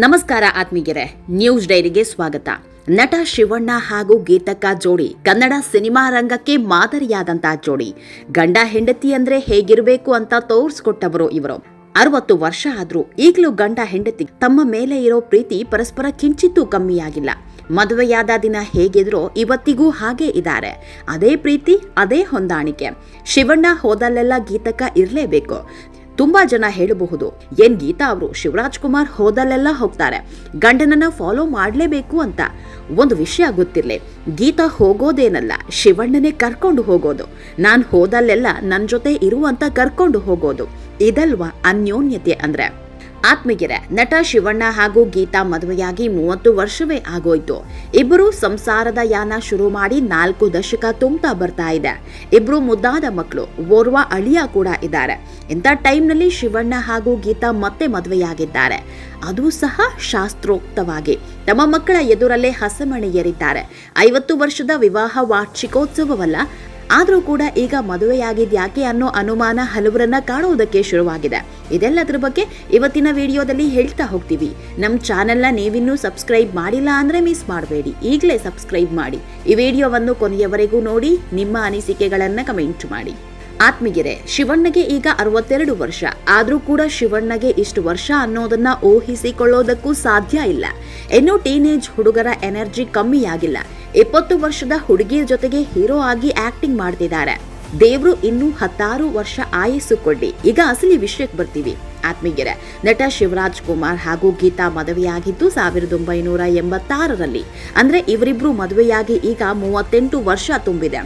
ನಮಸ್ಕಾರ ಆತ್ಮೀಗೆರೆ ನ್ಯೂಸ್ ಡೈರಿಗೆ ಸ್ವಾಗತ. ನಟ ಶಿವಣ್ಣ ಹಾಗೂ ಗೀತಕ್ಕ ಜೋಡಿ, ಕನ್ನಡ ಸಿನಿಮಾ ರಂಗಕ್ಕೆ ಮಾದರಿಯಾದಂತ ಜೋಡಿ. ಗಂಡ ಹೆಂಡತಿ ಅಂದ್ರೆ ಹೇಗಿರಬೇಕು ಅಂತ ತೋರಿಸ್ಕೊಟ್ಟವರು ಇವರು. ಅರವತ್ತು ವರ್ಷ ಆದ್ರೂ ಈಗಲೂ ಗಂಡ ಹೆಂಡತಿ ತಮ್ಮ ಮೇಲೆ ಇರೋ ಪ್ರೀತಿ ಪರಸ್ಪರ ಕಿಂಚಿತ್ತೂ ಕಮ್ಮಿಯಾಗಿಲ್ಲ. ಮದುವೆಯಾದ ದಿನ ಹೇಗಿದ್ರೋ ಇವತ್ತಿಗೂ ಹಾಗೆ ಇದ್ದಾರೆ. ಅದೇ ಪ್ರೀತಿ, ಅದೇ ಹೊಂದಾಣಿಕೆ. ಶಿವಣ್ಣ ಹೋದಲ್ಲೆಲ್ಲ ಗೀತಕ್ಕ ಇರಲೇಬೇಕು. ತುಂಬಾ ಜನ ಹೇಳಬಹುದು. ಏನ್ ಗೀತಾ ಅವರು ಶಿವರಾಜ್ ಕುಮಾರ್ ಹೋದಲ್ಲೆಲ್ಲ ಹೋಗ್ತಾರೆ. ಗಂಡನನ್ನ ಫಾಲೋ ಮಾಡಲೇಬೇಕು ಅಂತ. ಒಂದು ವಿಷಯ ಗೊತ್ತಿರಲಿ, ಗೀತಾ ಹೋಗೋದೇನಲ್ಲ, ಶಿವಣ್ಣನೇ ಕರ್ಕೊಂಡು ಹೋಗೋದು. ನಾನು ಹೋದಲ್ಲೆಲ್ಲ ನನ್ನ ಜೊತೆ ಇರುವಂತ ಕರ್ಕೊಂಡು ಹೋಗೋದು. ಇದಲ್ವಾ ಅನ್ಯೋನ್ಯತೆ ಅಂದ್ರೆ? ಆತ್ಮೀಗೆರೆ ನಟ ಶಿವಣ್ಣ ಹಾಗೂ ಗೀತಾ ಮದುವೆಯಾಗಿ ಮೂವತ್ತು ವರ್ಷವೇ ಆಗೋಯ್ತು. ಇಬ್ಬರು ಸಂಸಾರದ ಯಾನ ಶುರು ಮಾಡಿ ನಾಲ್ಕು ದಶಕ ತುಂಬ್ತಾ ಬರ್ತಾ ಇದೆ. ಇಬ್ರು ಮುದ್ದಾದ ಮಕ್ಕಳು, ಓರ್ವ ಅಳಿಯ ಕೂಡ ಇದ್ದಾರೆ. ಇಂಥ ಟೈಮ್ನಲ್ಲಿ ಶಿವಣ್ಣ ಹಾಗೂ ಗೀತಾ ಮತ್ತೆ ಮದುವೆಯಾಗಿದ್ದಾರೆ. ಅದು ಸಹ ಶಾಸ್ತ್ರೋಕ್ತವಾಗಿ. ತಮ್ಮ ಮಕ್ಕಳ ಎದುರಲ್ಲೇ ಹಸಮಣೆ ಏರಿದ್ದಾರೆ. ಐವತ್ತು ವರ್ಷದ ವಿವಾಹ ವಾರ್ಷಿಕೋತ್ಸವವಲ್ಲ, ಆದರೂ ಕೂಡ ಈಗ ಮದುವೆಯಾಗಿದ್ಯಾಕೆ ಅನ್ನೋ ಅನುಮಾನ ಹಲವರನ್ನ ಕಾಣುವುದಕ್ಕೆ ಶುರುವಾಗಿದೆ. ಇದೆಲ್ಲದರ ಬಗ್ಗೆ ಇವತ್ತಿನ ವಿಡಿಯೋದಲ್ಲಿ ಹೇಳ್ತಾ ಹೋಗ್ತೀವಿ. ನಮ್ಮ ಚಾನೆಲ್ನ ನೀವಿನ್ನೂ ಸಬ್ಸ್ಕ್ರೈಬ್ ಮಾಡಿಲ್ಲ ಅಂದರೆ ಮಿಸ್ ಮಾಡಬೇಡಿ. ಈಗಲೇ ಸಬ್ಸ್ಕ್ರೈಬ್ ಮಾಡಿ. ಈ ವಿಡಿಯೋವನ್ನು ಕೊನೆಯವರೆಗೂ ನೋಡಿ, ನಿಮ್ಮ ಅನಿಸಿಕೆಗಳನ್ನು ಕಮೆಂಟ್ ಮಾಡಿ. ಆತ್ಮೀಗೆರೆ ಶಿವಣ್ಣಗೆ ಈಗ ಅರವತ್ತೆರಡು ವರ್ಷ. ಆದರೂ ಕೂಡ ಶಿವಣ್ಣಗೆ ಇಷ್ಟು ವರ್ಷ ಅನ್ನೋದನ್ನ ಊಹಿಸಿಕೊಳ್ಳೋದಕ್ಕೂ ಸಾಧ್ಯ ಇಲ್ಲ. ಇನ್ನೂ ಟೀನೇಜ್ ಹುಡುಗರ ಎನರ್ಜಿ ಕಮ್ಮಿಯಾಗಿಲ್ಲ. ಇಪ್ಪತ್ತು ವರ್ಷದ ಹುಡುಗಿಯ ಜೊತೆಗೆ ಹೀರೋ ಆಗಿ ಆಕ್ಟಿಂಗ್ ಮಾಡ್ತಿದ್ದಾರೆ. ದೇವ್ರು ಇನ್ನೂ ಹತ್ತಾರು ವರ್ಷ ಆಯಸ್ಸು ಕೊಡಿ ಈಗ ಅಸಲಿ ವಿಷಯಕ್ಕೆ ಬರ್ತೀವಿ. ಆತ್ಮೀಗೆರೆ ನಟ ಶಿವರಾಜ್ ಕುಮಾರ್ ಹಾಗೂ ಗೀತಾ ಮದುವೆಯಾಗಿದ್ದು ಸಾವಿರದ ಒಂಬೈನೂರ ಎಂಬತ್ತಾರರಲ್ಲಿ. ಅಂದ್ರೆ ಇವರಿಬ್ರು ಮದುವೆಯಾಗಿ ಈಗ ಮೂವತ್ತೆಂಟು ವರ್ಷ ತುಂಬಿದೆ.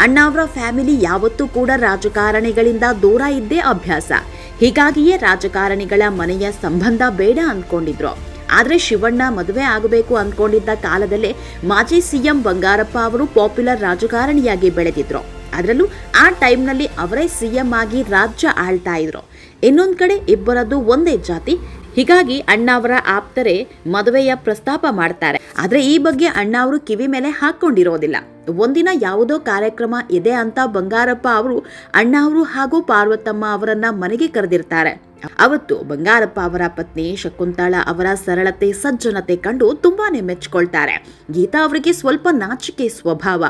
ಅಣ್ಣಾವ್ರ ಫ್ಯಾಮಿಲಿ ಯಾವತ್ತೂ ಕೂಡ ರಾಜಕಾರಣಿಗಳಿಂದ ದೂರ ಇದ್ದೇ ಅಭ್ಯಾಸ. ಹೀಗಾಗಿಯೇ ರಾಜಕಾರಣಿಗಳ ಮನೆಯ ಸಂಬಂಧ ಬೇಡ ಅಂದ್ಕೊಂಡಿದ್ರು ಆದ್ರೆ ಶಿವಣ್ಣ ಮದುವೆ ಆಗಬೇಕು ಅಂದ್ಕೊಂಡಿದ್ದ ಕಾಲದಲ್ಲೇ ಮಾಜಿ ಸಿಎಂ ಬಂಗಾರಪ್ಪ ಅವರು ಪಾಪ್ಯುಲರ್ ರಾಜಕಾರಣಿಯಾಗಿ ಬೆಳೆದಿದ್ರು. ಅದರಲ್ಲೂ ಆ ಟೈಮ್ನಲ್ಲಿ ಅವರೇ ಸಿಎಂ ಆಗಿ ರಾಜ್ಯ ಆಳ್ತಾ ಇದ್ರು. ಇನ್ನೊಂದು ಕಡೆ ಇಬ್ಬರದ್ದು ಒಂದೇ ಜಾತಿ ಹೀಗಾಗಿ ಅಣ್ಣ ಅವರ ಆಪ್ತರೇ ಮದುವೆಯ ಪ್ರಸ್ತಾಪ ಮಾಡ್ತಾರೆ. ಆದರೆ ಈ ಬಗ್ಗೆ ಅಣ್ಣ ಅವರು ಕಿವಿ ಮೇಲೆ ಹಾಕೊಂಡಿರೋದಿಲ್ಲ. ಒಂದಿನ ಯಾವುದೋ ಕಾರ್ಯಕ್ರಮ ಇದೆ ಅಂತ ಬಂಗಾರಪ್ಪ ಅವರು ಅಣ್ಣ ಅವರು ಹಾಗೂ ಪಾರ್ವತಮ್ಮ ಅವರನ್ನ ಮನೆಗೆ ಕರೆದಿರ್ತಾರೆ. ಅವತ್ತು ಬಂಗಾರಪ್ಪ ಅವರ ಪತ್ನಿ ಶಕುಂತಳ ಅವರ ಸರಳತೆ, ಸಜ್ಜನತೆ ಕಂಡು ತುಂಬಾನೇ ಮೆಚ್ಚಿಕೊಳ್ತಾರೆ ಗೀತಾ ಅವರಿಗೆ ಸ್ವಲ್ಪ ನಾಚಿಕೆ ಸ್ವಭಾವ.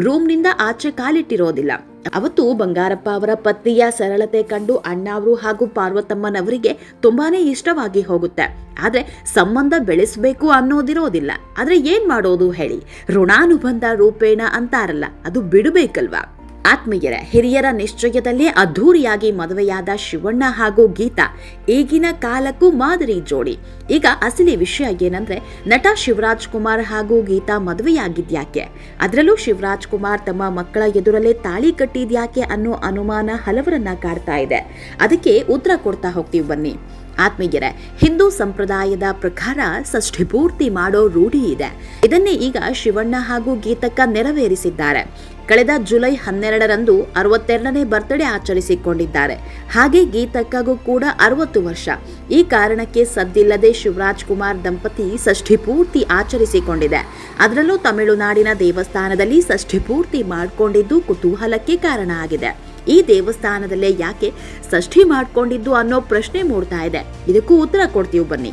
ರೂಮ್ನಿಂದ ಆಚೆ ಕಾಲಿಟ್ಟಿರೋದಿಲ್ಲ. ಅವತ್ತು ಬಂಗಾರಪ್ಪ ಅವರ ಪತ್ನಿಯ ಸರಳತೆ ಕಂಡು ಅಣ್ಣಾವ್ರು ಹಾಗೂ ಪಾರ್ವತಮ್ಮನವರಿಗೆ ತುಂಬಾನೇ ಇಷ್ಟವಾಗಿ ಹೋಗುತ್ತೆ. ಆದ್ರೆ ಸಂಬಂಧ ಬೆಳೆಸಬೇಕು ಅನ್ನೋದಿರೋದಿಲ್ಲ. ಆದ್ರೆ ಏನ್ ಮಾಡೋದು ಹೇಳಿ? ಋಣಾನುಬಂಧ ರೂಪೇಣ ಅಂತಾರಲ್ಲ, ಅದು ಬಿಡಬೇಕಲ್ವಾ? ಆತ್ಮೀಯರ, ಹಿರಿಯರ ನಿಶ್ಚಯದಲ್ಲೇ ಅದ್ಧೂರಿಯಾಗಿ ಮದುವೆಯಾದ ಶಿವಣ್ಣ ಹಾಗೂ ಗೀತಾ ಈಗಿನ ಕಾಲಕ್ಕೂ ಮಾದರಿ ಜೋಡಿ. ಈಗ ಅಸಲಿ ವಿಷಯ ಏನಂದ್ರೆ, ನಟ ಶಿವರಾಜ್ ಕುಮಾರ್ ಹಾಗೂ ಗೀತಾ ಮದುವೆಯಾಗಿದ್ಯಾಕೆ ಅದರಲ್ಲೂ ಶಿವರಾಜ್ ಕುಮಾರ್ ತಮ್ಮ ಮಕ್ಕಳ ಎದುರಲ್ಲೇ ತಾಳಿ ಕಟ್ಟಿದ್ಯಾಕೆ ಅನ್ನೋ ಅನುಮಾನ ಹಲವರನ್ನ ಕಾಡ್ತಾ ಇದೆ. ಅದಕ್ಕೆ ಉತ್ತರ ಕೊಡ್ತಾ ಹೋಗ್ತೀವಿ ಬನ್ನಿ. ಆತ್ಮೀಯರೇ, ಹಿಂದೂ ಸಂಪ್ರದಾಯದ ಪ್ರಕಾರ ಷಷ್ಠಿ ಪೂರ್ತಿ ಮಾಡೋ ರೂಢಿ ಇದೆ. ಇದನ್ನೇ ಈಗ ಶಿವಣ್ಣ ಹಾಗೂ ಗೀತಕ್ಕ ನೆರವೇರಿಸಿದ್ದಾರೆ. ಕಳೆದ ಜುಲೈ ಹನ್ನೆರಡರಂದು ಅರವತ್ತೆರಡನೇ ಬರ್ತ್ಡೇ ಆಚರಿಸಿಕೊಂಡಿದ್ದಾರೆ. ಹಾಗೆ ಗೀತಕ್ಕಾಗೂ ಕೂಡ ಅರವತ್ತು ವರ್ಷ. ಈ ಕಾರಣಕ್ಕೆ ಸದ್ದಿಲ್ಲದೆ ಶಿವರಾಜ್ ಕುಮಾರ್ ದಂಪತಿ ಷಷ್ಠಿ ಪೂರ್ತಿ ಆಚರಿಸಿಕೊಂಡಿದೆ. ಅದರಲ್ಲೂ ತಮಿಳುನಾಡಿನ ದೇವಸ್ಥಾನದಲ್ಲಿ ಷಷ್ಠಿ ಪೂರ್ತಿ ಮಾಡಿಕೊಂಡಿದ್ದು ಕುತೂಹಲಕ್ಕೆ ಕಾರಣ ಆಗಿದೆ. ಈ ದೇವಸ್ಥಾನದಲ್ಲೇ ಯಾಕೆ ಷಷ್ಠಿ ಮಾಡಿಕೊಂಡಿದ್ದು ಅನ್ನೋ ಪ್ರಶ್ನೆ ಮೂಡ್ತಾ ಇದೆ. ಇದಕ್ಕೂ ಉತ್ತರ ಕೊಡ್ತೀವಿ ಬನ್ನಿ.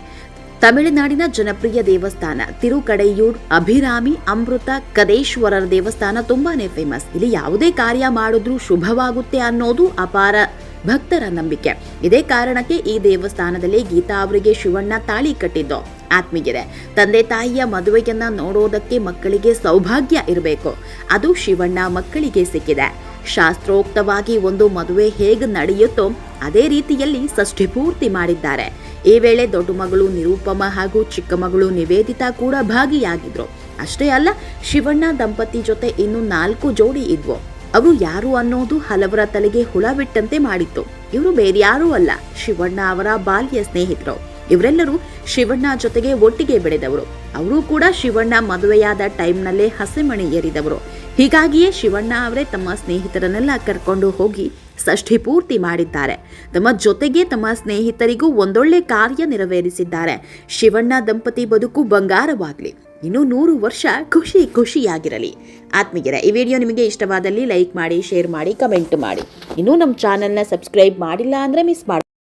ತಮಿಳುನಾಡಿನ ಜನಪ್ರಿಯ ದೇವಸ್ಥಾನ, ತಿರುಕಡೆಯೂರ್, ಅಭಿರಾಮಿ, ಅಮೃತ, ಕದೇಶ್ವರರ ದೇವಸ್ಥಾನ ತುಂಬಾನೇ ಫೇಮಸ್ ಇಲ್ಲಿ ಯಾವುದೇ ಕಾರ್ಯ ಮಾಡಿದ್ರೂ ಶುಭವಾಗುತ್ತೆ ಅನ್ನೋದು ಅಪಾರ ಭಕ್ತರ ನಂಬಿಕೆ. ಇದೇ ಕಾರಣಕ್ಕೆ ಈ ದೇವಸ್ಥಾನದಲ್ಲಿ ಗೀತಾ ಅವರಿಗೆ ಶಿವಣ್ಣ ತಾಳಿ ಕಟ್ಟಿದ್ದು. ಆತ್ಮೀಗಿದೆ ತಂದೆ ತಾಯಿಯ ಮದುವೆಯನ್ನ ನೋಡೋದಕ್ಕೆ ಮಕ್ಕಳಿಗೆ ಸೌಭಾಗ್ಯ ಇರಬೇಕು. ಅದು ಶಿವಣ್ಣ ಮಕ್ಕಳಿಗೆ ಸಿಕ್ಕಿದೆ. ಶಾಸ್ತ್ರೋಕ್ತವಾಗಿ ಒಂದು ಮದುವೆ ಹೇಗೆ ನಡೆಯುತ್ತೋ ಅದೇ ರೀತಿಯಲ್ಲಿ ಷಷ್ಠಿ ಪೂರ್ತಿ ಮಾಡಿದ್ದಾರೆ. ಈ ವೇಳೆ ದೊಡ್ಡ ಮಗಳು ನಿರೂಪಮ ಹಾಗೂ ಚಿಕ್ಕ ಮಗಳು ನಿವೇದಿತಾ ಕೂಡ ಭಾಗಿಯಾಗಿದ್ರು. ಅಷ್ಟೇ ಅಲ್ಲ, ಶಿವಣ್ಣ ದಂಪತಿ ಜೊತೆ ಇನ್ನು ನಾಲ್ಕು ಜೋಡಿ ಇದ್ವು. ಅವರು ಯಾರು ಅನ್ನೋದು ಹಲವರ ತಲೆಗೆ ಹುಳ ಬಿಟ್ಟಂತೆ ಮಾಡಿತ್ತು. ಇವರು ಬೇರ್ಯಾರೂ ಅಲ್ಲ, ಶಿವಣ್ಣ ಅವರ ಬಾಲ್ಯ ಸ್ನೇಹಿತರು. ಇವರೆಲ್ಲರೂ ಶಿವಣ್ಣ ಜೊತೆಗೆ ಒಟ್ಟಿಗೆ ಬೆಳೆದವರು. ಅವರು ಕೂಡ ಶಿವಣ್ಣ ಮದುವೆಯಾದ ಟೈಮ್ನಲ್ಲೇ ಹಸೆಮಣಿ ಏರಿದವರು. ಹೀಗಾಗಿಯೇ ಶಿವಣ್ಣ ಅವರೇ ತಮ್ಮ ಸ್ನೇಹಿತರನ್ನೆಲ್ಲ ಕರ್ಕೊಂಡು ಹೋಗಿ ಷಷ್ಠಿ ಪೂರ್ತಿ ಮಾಡಿದ್ದಾರೆ. ತಮ್ಮ ಜೊತೆಗೆ ತಮ್ಮ ಸ್ನೇಹಿತರಿಗೂ ಒಂದೊಳ್ಳೆ ಕಾರ್ಯ ನೆರವೇರಿಸಿದ್ದಾರೆ. ಶಿವಣ್ಣ ದಂಪತಿ ಬದುಕು ಬಂಗಾರವಾಗಲಿ. ಇನ್ನು ನೂರು ವರ್ಷ ಖುಷಿ ಖುಷಿಯಾಗಿರಲಿ. ಆತ್ಮೀಯರ, ಈ ವಿಡಿಯೋ ನಿಮಗೆ ಇಷ್ಟವಾದಲ್ಲಿ ಲೈಕ್ ಮಾಡಿ, ಶೇರ್ ಮಾಡಿ, ಕಮೆಂಟ್ ಮಾಡಿ. ಇನ್ನೂ ನಮ್ಮ ಚಾನಲ್ನ ಸಬ್ಸ್ಕ್ರೈಬ್ ಮಾಡಿಲ್ಲ ಅಂದರೆ ಮಿಸ್ ಮಾಡಿ